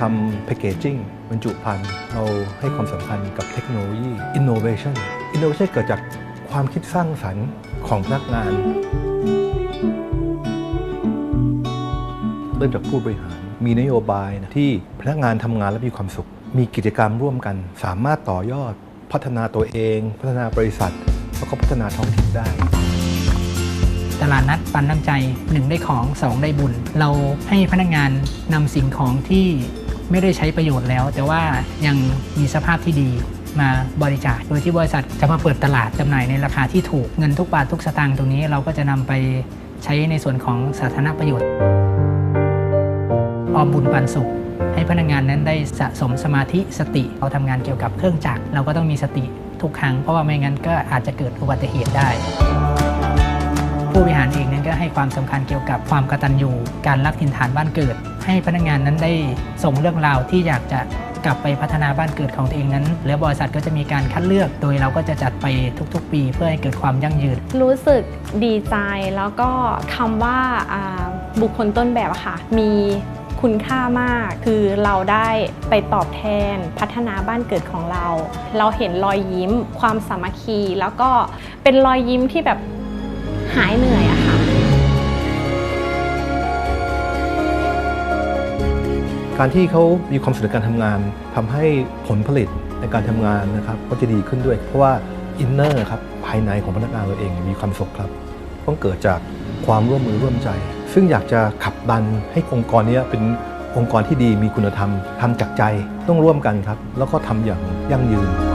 ทำแพคเกจิ้งบรรจุภัณฑ์เราให้ความสำคัญกับเทคโนโลยี innovation innovation เกิดจากความคิดสร้างสรรค์ของพนักงาน เริ่มจากผู้บริหาร มีนโยบายนะที่พนักงานทำงานและมีความสุข มีกิจกรรมร่วมกัน สามารถต่อยอด พัฒนาตัวเอง พัฒนาบริษัท แล้วก็พัฒนาท้องถิ่นได้ตลาดนัดปันน้ำใจ 1 ได้ของ 2 ได้บุญ เราให้พนักงานนำสิ่งของที่ ไม่ได้ใช้ประโยชน์แล้ว แต่ว่ายังมีสภาพที่ดีมาบริจาค โดยที่บริษัทจะมาเปิดตลาดจำหน่ายในราคาที่ถูกเงินทุกบาททุกสตางค์ตรงนี้เราก็จะนำไปใช้ในส่วนของสาธารณประโยชน์ ออมบุญปันสุข ให้พนักงานนั้นได้สะสมสมาธิสติเราทำงานเกี่ยวกับเครื่องจักรเราก็ต้องมีสติทุกครั้ง เพราะว่าไม่งั้นก็อาจจะเกิดอุบัติเหตุได้ ผู้บริหารเอง ความสำคัญเกี่ยวกับความกตัญญูการรักถิ่นฐานบ้านเกิด ให้พนักงานนั้นได้ส่งเรื่องราวที่อยากจะกลับไปพัฒนาบ้านเกิดของตัวเองนั้น แล้วบริษัทก็จะมีการคัดเลือก โดยเราก็จะจัดไปทุก ๆ ปี เพื่อให้เกิดความยั่งยืน รู้สึกดีใจแล้วก็คำว่าอ่าบุคคลต้นแบบค่ะ มีคุณค่ามากคือเราได้ไปตอบแทนพัฒนาบ้านเกิดของเรา เราเห็นรอยยิ้ม ความสามัคคี แล้วก็เป็นรอยยิ้มที่แบบหายเหนื่อยอะค่ะ การที่เขามีความสุขในการทำงานทำให้ผลผลิตในการทำงานนะครับก็จะดีขึ้นด้วย เพราะว่าอินเนอร์ครับภายในของพนักงานเราเองมีความสุขครับต้องเกิดจากความร่วมมือร่วมใจ ซึ่งอยากจะขับดันให้องค์กรนี้เป็นองค์กรที่ดีมีคุณธรรมทำจากใจต้องร่วมกันครับ แล้วก็ทำอย่างยั่งยืน